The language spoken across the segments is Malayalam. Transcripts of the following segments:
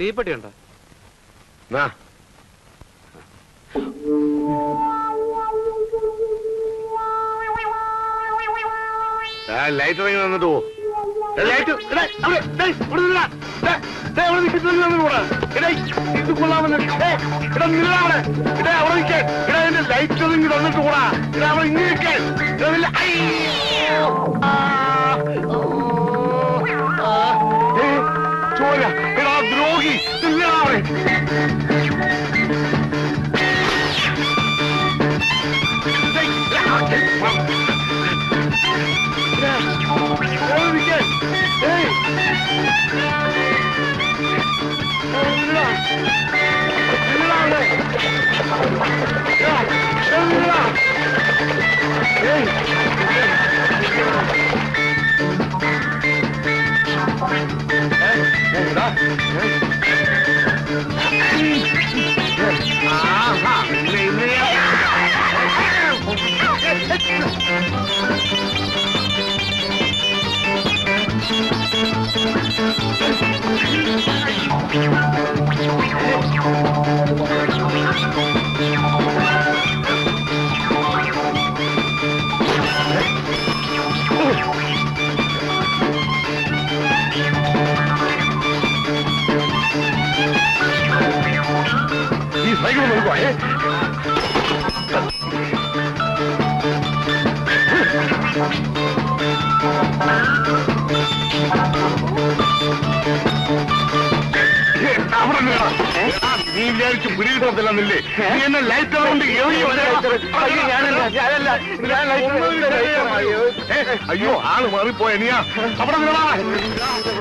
തീപ്പെട്ടി ഉണ്ടോ ലൈറ്റ് ഇറങ്ങി വന്നിട്ട് ലൈറ്റ് ഇവിടെ നിന്നെടാ. ദേ, ദേ, അവിടെ നിൽക്ക്, ഇവിടെ. എടാ, അവിടെ. ഇങ്ങനെ നിൽക്ക്. എടാ, നീ വിചാരിച്ച് പിടികിട്ടത്തില്ലെന്നില്ലേ നീ എന്നെ ലൈറ്റ് കൊണ്ട് എവിടെ അയ്യോ ആൾ മാറിപ്പോയ നീയാ അവിടെ നിങ്ങളാ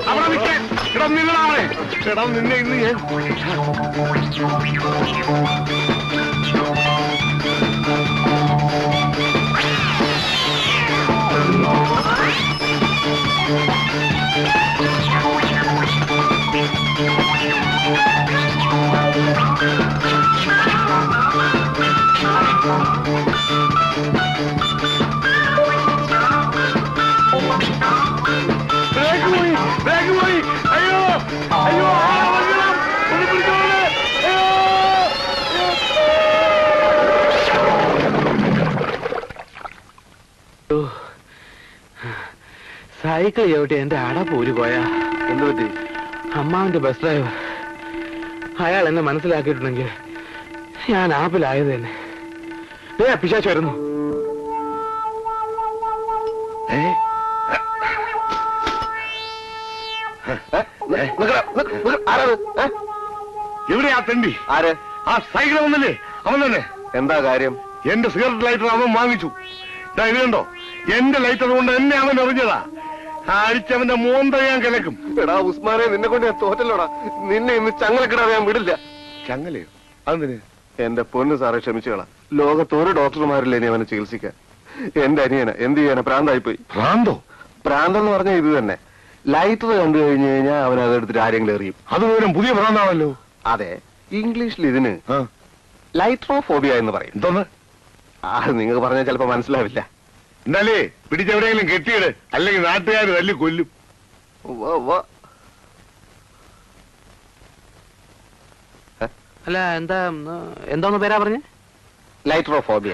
അവിടെ നിൽക്കേ ഇടം നിന്നടാ ഇടം നിന്നെ ഇന്ന് ഞാൻ Back away! Back away! Are you? Are you all right? Cycle ചവിട്ടി എന്റെ അട പോരി പോയാ. എന്ത് പറ്റി? അമ്മാവിന്റെ ബസ് ഡ്രൈവർ അയാൾ എന്നെ മനസ്സിലാക്കിയിട്ടുണ്ടെങ്കിൽ ഞാൻ ആപ്പിലായത് തന്നെ. ഏ പിശാച്ച് വരുന്നു? എവിടെയാ തെണ്ടി? ആര്? ആ സൈക്കിൾ വന്നില്ലേ? അവൻ തന്നെ. എന്താ കാര്യം? എന്റെ സിഗരറ്റ് ലൈറ്റർ അവൻ വാങ്ങിച്ചു. ഇതുണ്ടോ കണ്ടോ? എന്റെ ലൈറ്റർ കൊണ്ട് എന്നെ അവൻ എറിഞ്ഞതാ. അടിച്ചവന്റെ മോന്ത ഞാൻ കിടക്കും. എടാ ഉസ്മാനെ നിന്നെ കൊണ്ട് ഞാൻ തോറ്റല്ലോടാ. നിന്നെ ഇന്ന് ചങ്ങലക്കിടാതെ ഞാൻ വിടില്ല. ചങ്ങലയോ? അതിന് എന്റെ പൊന്ന് സാറെ ക്ഷമിച്ചുകളാ. ലോകത്തോരോ ഡോക്ടർമാരില്ല ഇനി അവനെ ചികിത്സിക്കാൻ? എന്റെ അനിയന എന്ത് ചെയ്യാനാ? പ്രാന്തായിപ്പോയി. ഭ്രാന്തോ പ്രാന്തെന്ന് പറഞ്ഞ ഇത് തന്നെ. ലൈറ്റർ കണ്ടു കഴിഞ്ഞു കഴിഞ്ഞാൽ അവൻ അതെടുത്തിട്ട് ആരെങ്കിലും എറിയും. അത് പോലും പുതിയ ഭ്രാന്താണല്ലോ അതെ ഇംഗ്ലീഷിൽ ഇതിന് ലൈറ്റ് ലൈട്രോഫോബിയ എന്ന് പറയും. എന്തോന്ന്? ആ നിങ്ങൾക്ക് പറഞ്ഞാൽ ചിലപ്പോ മനസ്സിലാവില്ല. എന്നാലേ പിടിച്ചെവിടെയെങ്കിലും കെട്ടിയിട്. അല്ലെങ്കിൽ നാട്ടുകാർ തല്ലി കൊല്ലും. അല്ല എന്താ എന്താന്ന് പേരാ പറഞ്ഞേ? ലൈട്രോഫോബിയ.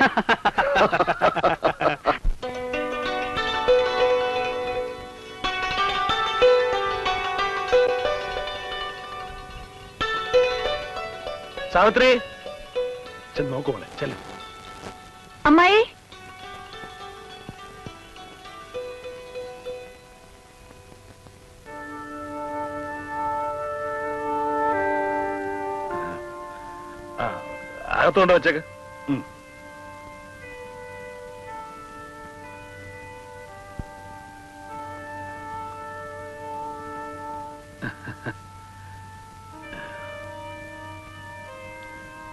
സാവിത്രി. നോക്കുമോളെ ചെല്ല. അമ്മായി. അകത്തോണ്ട് വെച്ചേക്ക് ഉം.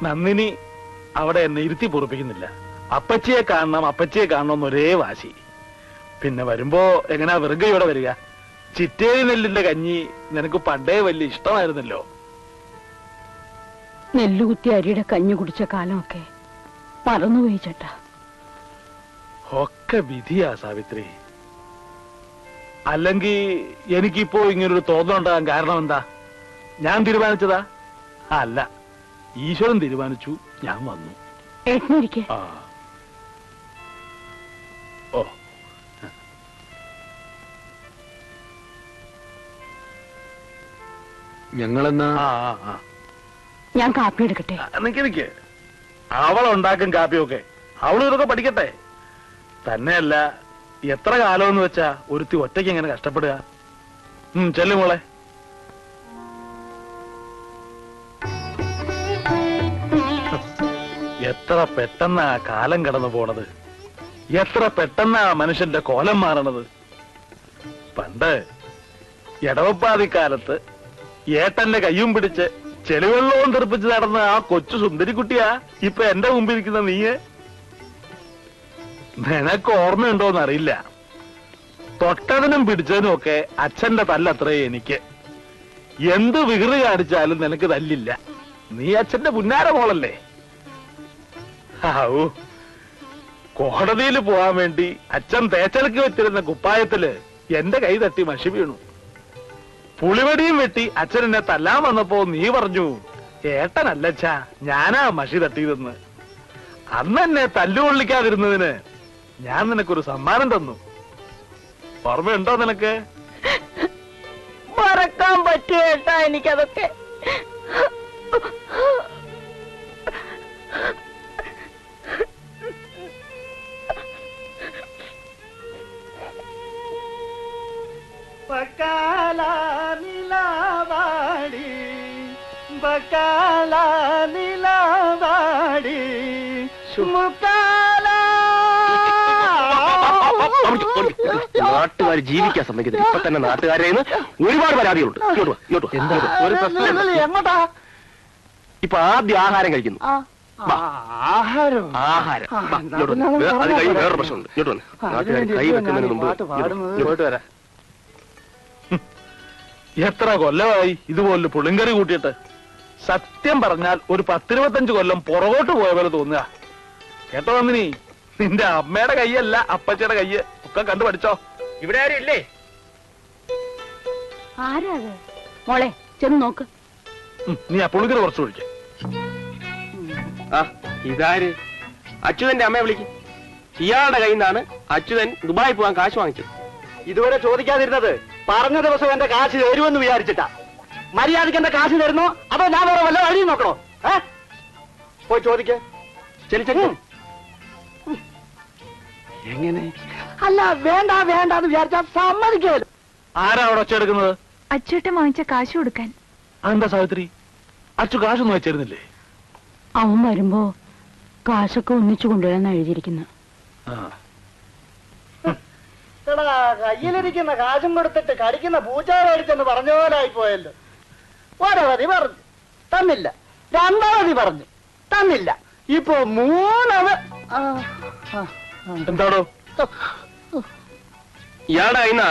നന്ദിനി അവിടെ എന്നെ ഇരുത്തി പൊറപ്പിക്കുന്നില്ല. അപ്പച്ചിയെ കാണണം അപ്പച്ചിയെ കാണണം എന്നൊരേ വാശി. പിന്നെ വരുമ്പോ എങ്ങനെയാ വെറുതെ ഇവിടെ വരിക? ചിറ്റേരി നെല്ലിന്റെ കഞ്ഞി നിനക്ക് പണ്ടേ വലിയ ഇഷ്ടമായിരുന്നല്ലോ. നെല്ലുകുത്തി അരിയുടെ കഞ്ഞി കുടിച്ച കാലമൊക്കെ മറന്നുപോയി ചേട്ടാ. ഒക്കെ വിധിയാ സാവിത്രി. അല്ലെങ്കിൽ എനിക്കിപ്പോ ഇങ്ങനൊരു തോന്നലുണ്ടാകാൻ കാരണം എന്താ ഞാൻ തീരുമാനിച്ചതാ? അല്ല ഈശ്വരൻ തീരുമാനിച്ചു ഞാൻ വന്നു. ഏട്ടനിരിക്കെ. ആ. ഓ. ഞങ്ങളെന്നാ ആ ആ ആ. ഞാൻ കാപ്പി എടുക്കട്ടെ? നിക്ക് നിക്ക്. അവളുണ്ടാക്കും കാപ്പിയൊക്കെ. അവൾ ഇതൊക്കെ പഠിക്കട്ടെ. തന്നെയല്ല എത്ര കാലമെന്ന് വെച്ചാ ഒരുത്തി ഒറ്റയ്ക്ക് എങ്ങനെ കഷ്ടപ്പെടുക. ചെല്ലു മോളെ. എത്ര പെട്ടെന്നാ കാലം കടന്നു പോണത്. എത്ര പെട്ടെന്നാ മനുഷ്യന്റെ കോലം മാറണത്. പണ്ട് ഇടവപ്പാതിക്കാലത്ത് ഏട്ടന്റെ കയ്യും പിടിച്ച് ചെളിവെള്ളവും തെറിപ്പിച്ച് നടന്ന ആ കൊച്ചു സുന്ദരിക്കുട്ടിയാ ഇപ്പൊ എന്റെ മുമ്പിൽ ഇരിക്കുന്ന നീയെ? നിനക്ക് ഓർമ്മയുണ്ടോന്ന് അറിയില്ല. തൊട്ടതിനും പിടിച്ചതിനും ഒക്കെ അച്ഛന്റെ തല്ലത്രേ എനിക്ക്. എന്ത് വികൃതി കാണിച്ചാലും നിനക്ക് തല്ലില്ല. നീ അച്ഛന്റെ പുന്നാര മോളല്ലേ? കോടതിയിൽ പോവാൻ വേണ്ടി അച്ഛൻ തേച്ചലക്ക് വെച്ചിരുന്ന കുപ്പായത്തിൽ എന്റെ കൈ തട്ടി മഷി വീണു. പുളിവടിയും വെട്ടി അച്ഛനെന്നെ തല്ലാൻ വന്നപ്പോ നീ പറഞ്ഞു ഏട്ടനല്ല ഞാനാ മഷി തട്ടിയതെന്ന്. അന്ന് എന്നെ തല്ലുകൊള്ളിക്കാതിരുന്നതിന് ഞാൻ നിനക്കൊരു സമ്മാനം തന്നു. ഓർമ്മയുണ്ടോ നിനക്ക്? മറക്കാൻ പറ്റുമോ ഏട്ടാ എനിക്കതൊക്കെ. പക്കാലാ ശുംഭകാല നിലവാടി നാട്ടുകാർ ജീവിക്കാൻ സമ്മതിക്കുന്നത് ഇപ്പൊ തന്നെ നാട്ടുകാരെ ഒരുപാട് പരാതികളുണ്ട്. എങ്ങോട്ടാ? ഇപ്പൊ ആദ്യം ആഹാരം കഴിക്കുന്നു. വേറൊരു പ്രശ്നമുണ്ട്. നാട്ടുകാർ കൈ വെക്കുന്നതിന് മുമ്പ് എത്ര കൊല്ലമായി ഇതുപോലെ പുളിങ്കറി കൂട്ടിയിട്ട് സത്യം പറഞ്ഞാൽ ഒരു പത്തിരുപത്തഞ്ച് കൊല്ലം പുറകോട്ട് പോയ പോലെ തോന്നുക. കേട്ടോ നന്ദിനി? നിന്റെ അമ്മയുടെ കൈയല്ല അപ്പച്ചയുടെ കയ്യ്. ഒക്കെ കണ്ടു പഠിച്ചോ? ഇവിടെ ആരും ഇല്ലേ? ആരാ അത് മോളെ ചെന്ന് നോക്ക്. ഉം, നീ ആ കുറച്ച് ഒഴിക്ക ആ ഇതാര്? അച്യുതന്റെ അമ്മയെ വിളിക്ക്. ഇയാളുടെ കയ്യിൽ നിന്നാണ് അച്യുതൻ ദുബായി പോകാൻ കാശ് വാങ്ങിച്ചത്. ഇതുവരെ ചോദിക്കാതിരുന്നത് പറഞ്ഞ ദിവസം എന്റെ കാശ് തരുമെന്ന് വിചാരിച്ചിട്ടാ. മര്യാദയ്ക്ക് എന്റെ കാശ് തരുന്നോ? അതോ ഞാൻ വേറെ വല്ല വഴി നോക്കണോ? ഏ? പോയി ചോദിക്കേ. എങ്ങനെ? അല്ല വേണ്ട വേണ്ട എന്ന് വിചാരിച്ചാ സമ്മതിക്കല്ലോ ആരാ അവിടെ ഒച്ചെടുക്കുന്നത് അച്ചൂട്ടൻ വാങ്ങിച്ച കാശ് കൊടുക്കാൻ. അതെന്താ സാവിത്രി? അച്ചു കാശൊന്നും വെച്ചിരുന്നില്ലേ? അവൻ വരുമ്പോ കാശൊക്കെ ഒന്നിച്ചു കൊണ്ടുവരാൻ എഴുതിയിരിക്കുന്നു. കയ്യിലിരിക്കുന്ന കാശും കൊടുത്തിട്ട് കടിക്കുന്ന പൂച്ചാരടിച്ചെന്ന് പറഞ്ഞ പോലെ ആയിപ്പോയല്ലോ. ഒരവധി പറഞ്ഞു. തന്നില്ല. രണ്ടാവധി പറഞ്ഞു. തന്നില്ല. ഇപ്പൊ മൂന്നവ എന്താണോ ഇന്ന ഇയാളുടെ കയ്യിൽ നിന്നാ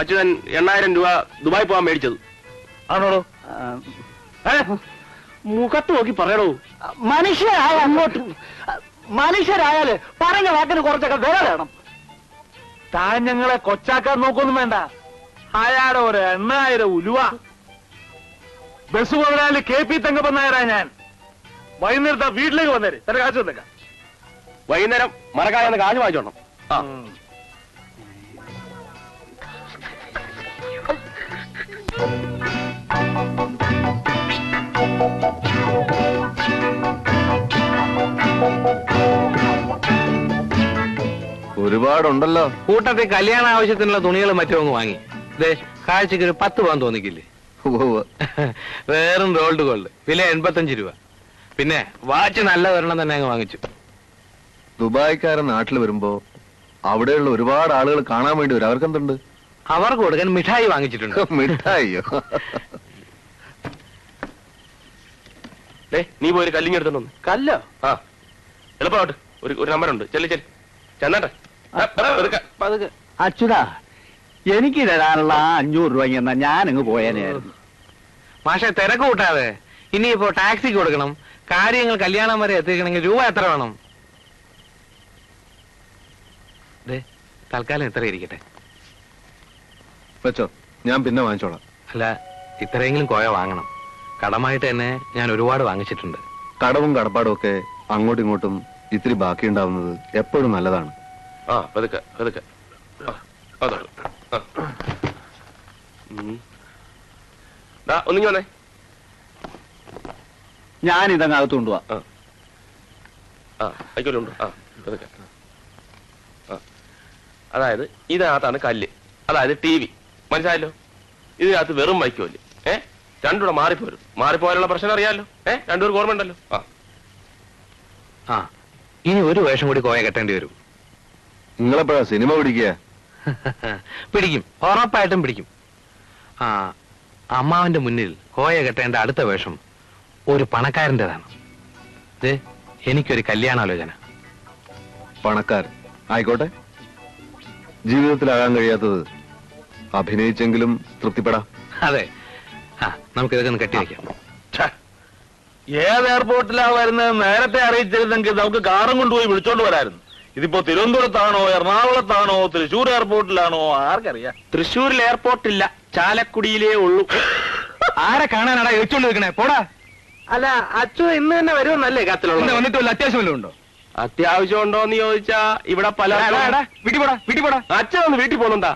അച്യുതൻ എണ്ണായിരം രൂപ ദുബായി പോവാൻ മേടിച്ചത്. ആണോ? മുഖത്ത് നോക്കി പറയണോ മനുഷ്യരായ അങ്ങോട്ട് മനുഷ്യരായാൽ പറഞ്ഞ വാക്കിന് കുറച്ചൊക്കെ വില വേണം. താൻ ഞങ്ങളെ കൊച്ചാക്കാൻ നോക്കൊന്നും വേണ്ട. അയാടെ ഒരു എണ്ണായിരം ഉലുവ. ബസ് മുതലാളി കെ പി തങ്കപ്പൻ നായരാ ഞാൻ. വൈകുന്നേരത്തെ വീട്ടിലേക്ക് വന്നേര്. തന്റെ കാശ് വന്നേക്കാം വൈകുന്നേരം മറക്കാതെന്ന് കാശ് വാങ്ങിച്ചോണം. ആ. ഒരുപാടുണ്ടല്ലോ. കൂട്ടത്തിൽ കല്യാണ ആവശ്യത്തിനുള്ള തുണികൾ മറ്റും അങ്ങ് വാങ്ങി. ദേ കാഴ്ചക്ക് ഒരു പത്ത് പോകാൻ തോന്നിക്കില്ലേ. വേറും റോൾഡ് ഗോൾഡ് വില എൺപത്തഞ്ച് രൂപ. പിന്നെ വാച്ച് നല്ല ഒരെണ്ണം തന്നെ അങ്ങ് വാങ്ങിച്ചു. ദുബായ്ക്കാരൻ നാട്ടിൽ വരുമ്പോ അവിടെയുള്ള ഒരുപാട് ആളുകൾ കാണാൻ വേണ്ടി വരും. അവർക്കെന്തുണ്ട്? അവർക്ക് കൊടുക്കാൻ മിഠായി വാങ്ങിച്ചിട്ടുണ്ട്. മിഠായിയോ? നീ പോയി കല്ലിങ്ങ കല്ലിങ് എടുത്തോണ്ട് കല്ലോ? ആ. എളുപ്പമായിട്ട്. ഒരു ഒരു നമ്പറുണ്ട് ചെല്ലു ചെല്ലു. ചെന്നാട്ടെ. അച്യുതാ എനിക്ക് തരാനുള്ള ആ അഞ്ഞൂറ് രൂപ എന്നാ ഞാൻ അങ്ങ് പോയേനെയായിരുന്നു. പക്ഷെ തിരക്ക് കൂട്ടാതെ. ഇനിയിപ്പോ ടാക്സി കൊടുക്കണം. കാര്യങ്ങൾ കല്യാണം വരെ എത്തിക്കണമെങ്കിൽ രൂപ എത്ര വേണം? ദേ തൽക്കാലം ഇത്ര ഇരിക്കട്ടെ. വെച്ചോ ഞാൻ പിന്നെ വാങ്ങിച്ചോളാം. അല്ല ഇത്രയെങ്കിലും കോയ വാങ്ങണം. കടമായിട്ട് തന്നെ ഞാൻ ഒരുപാട് വാങ്ങിച്ചിട്ടുണ്ട്. കടവും കടപ്പാടും ഒക്കെ അങ്ങോട്ടും ഇങ്ങോട്ടും ഇത്തിരി ബാക്കിയുണ്ടാവുന്നത് എപ്പോഴും നല്ലതാണ്. ആ പതുക്കെ പതുക്കെ. ആ, അതാണ് ഒന്നിങ്ങി വന്നേ. ഞാൻ ഇതങ്ങ് അകത്ത് കൊണ്ടുപോവാ അതായത് ഇതിനകത്താണ് കല്ല്. അതായത് ടി വി. മനസ്സിലായല്ലോ? ഇതിനകത്ത് വെറും വൈക്കോൽ. ഏ? രണ്ടുകൂടെ മാറിപ്പോരും. മാറിപ്പോയാലുള്ള പ്രശ്നം അറിയാമല്ലോ ഏ? രണ്ടുപേർക്ക് ഓർമ്മ ഉണ്ടല്ലോ? ആ. ആ. ഇനി ഒരു വേഷം കൂടി കോയ കെട്ടേണ്ടി വരും. നിങ്ങളെപ്പോഴാ സിനിമ പിടിക്കുക? പിടിക്കും. ഉറപ്പായിട്ടും പിടിക്കും. ആ അമ്മാവന്റെ മുന്നിൽ കോയ കെട്ടേണ്ട അടുത്ത വേഷം ഒരു പണക്കാരന്റെതാണ്. ഇത് എനിക്കൊരു കല്യാണാലോചന. പണക്കാരൻ ആയിക്കോട്ടെ. ജീവിതത്തിലാകാൻ കഴിയാത്തത് അഭിനയിച്ചെങ്കിലും തൃപ്തിപ്പെടാം. അതെ. ആ നമുക്ക് ഇതൊക്കെ ഒന്ന് കെട്ടിവെക്കാം. ഏത് എയർപോർട്ടിലാ വരുന്നത്? നേരത്തെ അറിയിച്ചിരുന്നെങ്കിൽ നമുക്ക് കാറും കൊണ്ടുപോയി വിളിച്ചോണ്ട് വരായിരുന്നു. ഇതിപ്പോ തിരുവനന്തപുരത്താണോ എറണാകുളത്താണോ തൃശൂർ എയർപോർട്ടിലാണോ ആർക്കറിയാം. തൃശ്ശൂരിൽ എയർപോർട്ടില്ല ചാലക്കുടിയിലേ ഉള്ളൂ. ആരെ കാണാനാടാ എഴുച്ചോണ്ട് നിൽക്കണേ? പോടാ. അല്ല അച്ചു ഇന്ന് തന്നെ വരുമെന്നല്ലേ കത്തിലുള്ള വന്നിട്ടില്ല അത്യാവശ്യം വല്ലതും ഉണ്ടോ? അത്യാവശ്യം ഉണ്ടോന്ന് ചോദിച്ചാ ഇവിടെ പല വീട്ടിൽ പോടാ വീട്ടിൽ പോടാ. അച്ഛൻ ഒന്ന് വീട്ടിൽ പോകുന്നുണ്ടാ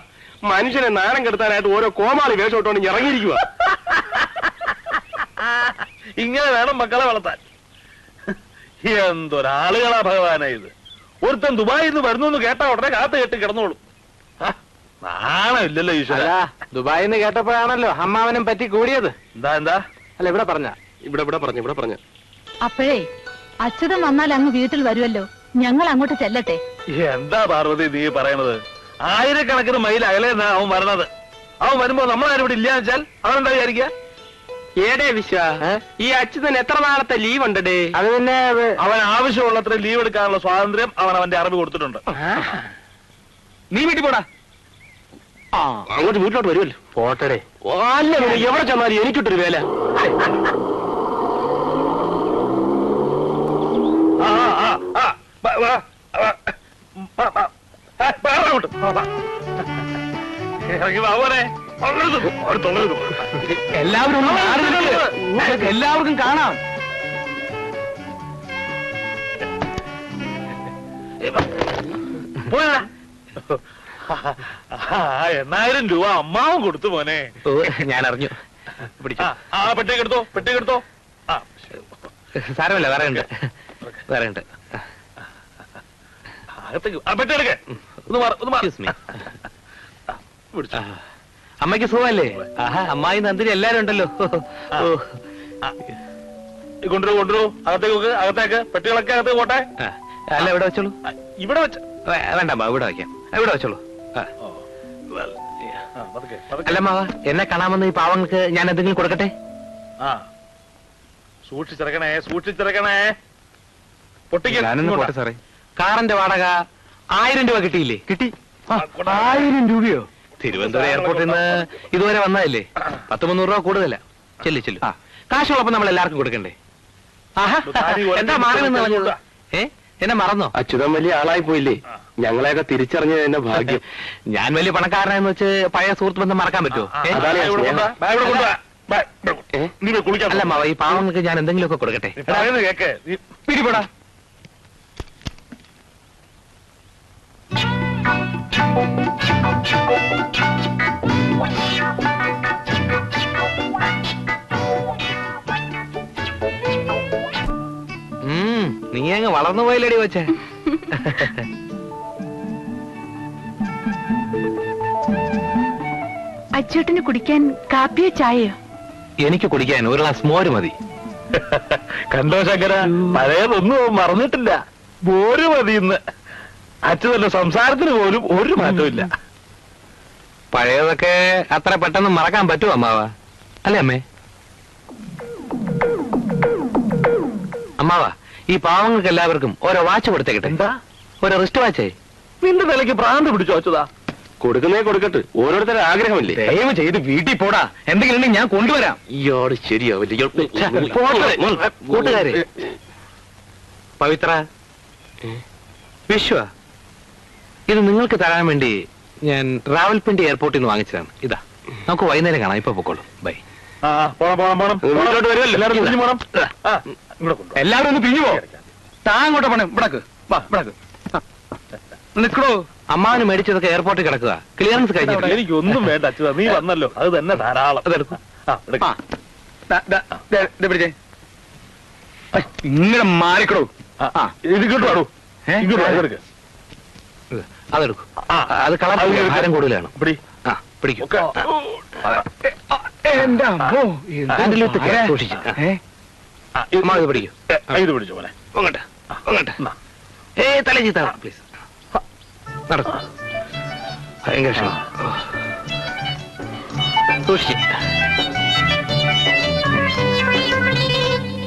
മനുഷ്യനെ നാണം കെടുത്താനായിട്ട് ഓരോ കോമാളി വേഷം ഇട്ടോണ്ട് ഇറങ്ങിയിരിക്കുക ഇങ്ങനെ വേണം മക്കളെ വളർത്താൻ. എന്തൊരാളുകളാ ഭഗവാനായത് ഇത്. ഒരുത്തൻ ദുബായിൽ നിന്ന് വരുന്നു എന്ന് കേട്ടാ ഉടനെ കാത്തു കെട്ടി കിടന്നോളും. ആ, നാണമില്ലല്ലോ ഈശ്വര. ദുബായിൽ നിന്ന് കേട്ടപ്പോഴാണല്ലോ അമ്മാവനും പറ്റി കൂടിയത്. എന്താ എന്താ? അല്ല ഇവിടെ പറഞ്ഞ. ഇവിടെ ഇവിടെ പറഞ്ഞു ഇവിടെ പറഞ്ഞു. അപ്പോഴേ അച്യുതൻ വന്നാൽ അങ്ങ് വീട്ടിൽ വരുമല്ലോ. ഞങ്ങൾ അങ്ങോട്ട് ചെല്ലട്ടെ. എന്താ പാർവതി നീ പറയണത്? ആയിരക്കണക്കിന് മൈൽ അകലെ അവൻ വരണത് അവൻ വരുമ്പോ നമ്മളാരും ഇവിടെ ഇല്ലാന്ന് വെച്ചാൽ അവൻ എന്താ വിചാരിക്കുക? ഏടേ വിശ്വ? ഈ അച്ഛൻ എത്ര നാളത്തെ ലീവ് ഉണ്ടേ അത് പിന്നെ അവൻ ആവശ്യമുള്ളത്ര ലീവ് എടുക്കാനുള്ള സ്വാതന്ത്ര്യം അവൻ അവന്റെ അറിവ് കൊടുത്തിട്ടുണ്ട്. നീ വീട്ടിൽ പോടാ. അങ്ങോട്ട് വീട്ടിലോട്ട് വരുമല്ലോ. പോട്ടടേ. അല്ല എവിടെ ചെന്നാലും എനിക്കിട്ടൊരു വേല. ഇറങ്ങി വാ പോരെ തൊള്ളരുത് തൊള്ളരുത്. എല്ലാവരും ഒന്ന് മാറി നിൽക്ക്. എല്ലാവർക്കും കാണാം. പോയാ ആ, എണ്ണായിരം രൂപ അമ്മാവും കൊടുത്തു മോനെ. ഓ, ഞാൻ അറിഞ്ഞു പിടിച്ചു. ആ, ആ പെട്ടിക്ക് എടുത്തോ പെട്ടിക്ക് എടുത്തോ. ആ സാരമില്ല വേറെ ഉണ്ട്. വേറെ ഉണ്ട്. അകത്തേക്ക്. ആ പെട്ടി എടുക്കേ. ഒന്ന് മാറി ഒന്ന് മാറി. Excuse me. പിടിച്ചോ. അമ്മയ്ക്ക് സുഖമല്ലേ? ആഹാ അമ്മായി നന്ദിനി എല്ലാരും ഉണ്ടല്ലോ. കൊണ്ടുവരൂ കൊണ്ടുവരൂ. അകത്തേക്ക് അകത്തേക്ക്. പെട്ടികളൊക്കെ അകത്തേക്ക് പോട്ടെ. അല്ല ഇവിടെ വെച്ചോളൂ. ഇവിടെ വെച്ച. വേണ്ട അമ്മ ഇവിടെ വെക്കാം. ഇവിടെ വെച്ചോളൂ. അല്ല മാവ എന്നെ കാണാമെന്ന് ഈ പാവങ്ങൾക്ക് ഞാൻ എന്തെങ്കിലും കൊടുക്കട്ടെ? ആ. സൂക്ഷിച്ചിറക്കണേ സൂക്ഷിച്ചിറക്കണേ. പൊട്ടിക്ക് ഞാനൊന്ന് ഇങ്ങോട്ടാ. സാറേ. കാറിന്റെ വാടക ആയിരം രൂപ കിട്ടിയില്ലേ? കിട്ടി ആയിരം രൂപയോ? തിരുവനന്തപുരം എയർപോർട്ടിൽ നിന്ന് ഇതുവരെ വന്നതല്ലേ? പത്ത് മുന്നൂറ് രൂപ കൂടുതലാ. ചെല്ലു ചെല്ലു. കാശുള്ളപ്പോ നമ്മൾ എല്ലാവർക്കും കൊടുക്കണ്ടേ? ആഹാ. എന്താ മാറിയെന്ന് പറഞ്ഞത് ഏ? എന്നെ മറന്നോ? അച്യുതൻ വലിയ ആളായി പോയില്ലേ? ഞങ്ങളെയൊക്കെ തിരിച്ചറിഞ്ഞത് എന്റെ ഭാഗ്യം. ഞാൻ വലിയ പണക്കാരനെന്ന് വെച്ച് പഴയ സുഹൃത്ത് ബന്ധം മറക്കാൻ പറ്റുമോ അല്ല. മാവ ഈ പാവങ്ങൾക്ക് ഞാൻ എന്തെങ്കിലുമൊക്കെ കൊടുക്കട്ടെ. പിടിപെടാ. നീ അങ്ങ് വളർന്നു പോയില്ലടി വെച്ചേ അച്ചൂട്ടിന് കുടിക്കാൻ കാപ്പിയോ ചായയോ? എനിക്ക് കുടിക്കാൻ ഒരു ഗ്ലാസ് മോര് മതി. കണ്ടോ ശങ്കര? പഴയതൊന്നും മറന്നിട്ടില്ല. മോര് മതി ഇന്ന് അച്ഛതന്റെ സംസാരത്തിന് പോലും ഒരു മാറ്റമില്ല പഴയതൊക്കെ അത്ര പെട്ടെന്ന് മറക്കാൻ പറ്റുമോ അമ്മാവ. അല്ലേ അമ്മേ? അമ്മാവ ഈ പാവങ്ങൾക്ക് എല്ലാവർക്കും ഓരോ വാച്ച് കൊടുത്തേക്കട്ടെ. എന്താ? ഓരോ റിസ്റ്റ് വാച്ചേ. നിന്റെ നിലയ്ക്ക് പ്രാന്ത് പിടിച്ചു വെച്ചതാ കൊടുക്കുന്നേ കൊടുക്കട്ടെ. ഓരോരുത്തരുടെ ആഗ്രഹമില്ലേ? ദയവ് ചെയ്ത് വീട്ടിൽ പോടാ. എന്തെങ്കിലും ഉണ്ടെങ്കിൽ ഞാൻ കൊണ്ടുവരാം. ഇയാൾ ശരിയാവില്ല പോട്ടെ. കൂട്ടുകാരെ. പവിത്ര. വിശ്വ ഇത് നിങ്ങൾക്ക് തരാൻ വേണ്ടി ഞാൻ റാവൽപിണ്ടി എയർപോർട്ടിൽ നിന്ന് വാങ്ങിച്ചതാണ്. ഇതാ. നമുക്ക് വൈകുന്നേരം കാണാം. ഇപ്പൊ പൊക്കോളൂ. ബൈ. ആ പോണം പോണം പോണം. വീട്ടിലോട്ട് വരുമല്ലോ. എല്ലാവരും തിരിഞ്ഞു പോണം. ആ ഇങ്ങോട്ട് എല്ലാവരും ഒന്ന് പിരിഞ്ഞു പോ. താൻ അങ്ങോട്ട് പോണേ. ഇവിടക്ക്. വാ ഇവിടക്ക്. നിക്കടോ അമ്മാവന് മേടിച്ചതൊക്കെ എയർപോർട്ടിൽ കിടക്കുക ക്ലിയറൻസ് കഴിഞ്ഞിട്ടില്ല. എനിക്കൊന്നും വേണ്ട അച്ഛ. നീ വന്നല്ലോ. അത് തന്നെ ധാരാളം. അതെടുക്കും ആ എടുക്ക്. ഇങ്ങനെ മാറിക്കടോ. ആ, ആ, ഇത് ഇങ്ങോട്ട് വാടൂ. ഏ? ഇങ്ങോട്ട് വാ, ഇതെടുക്ക്. അതെടുക്കും. ആ, അത് കളർ. ഭാരം കൂടുതലാണ്. പിടി. ആ പിടിക്കും. എന്റെ അമ്മോ സൂക്ഷിച്ചു ഇത് പിടിക്കും. ഇത് പിടിച്ചു മോനെ? അങ്ങോട്ട് അങ്ങോട്ട്. ഏ തല ചീത്ത പ്ലീസ് നടക്കും. ഭയങ്കര. സൂക്ഷിച്ച്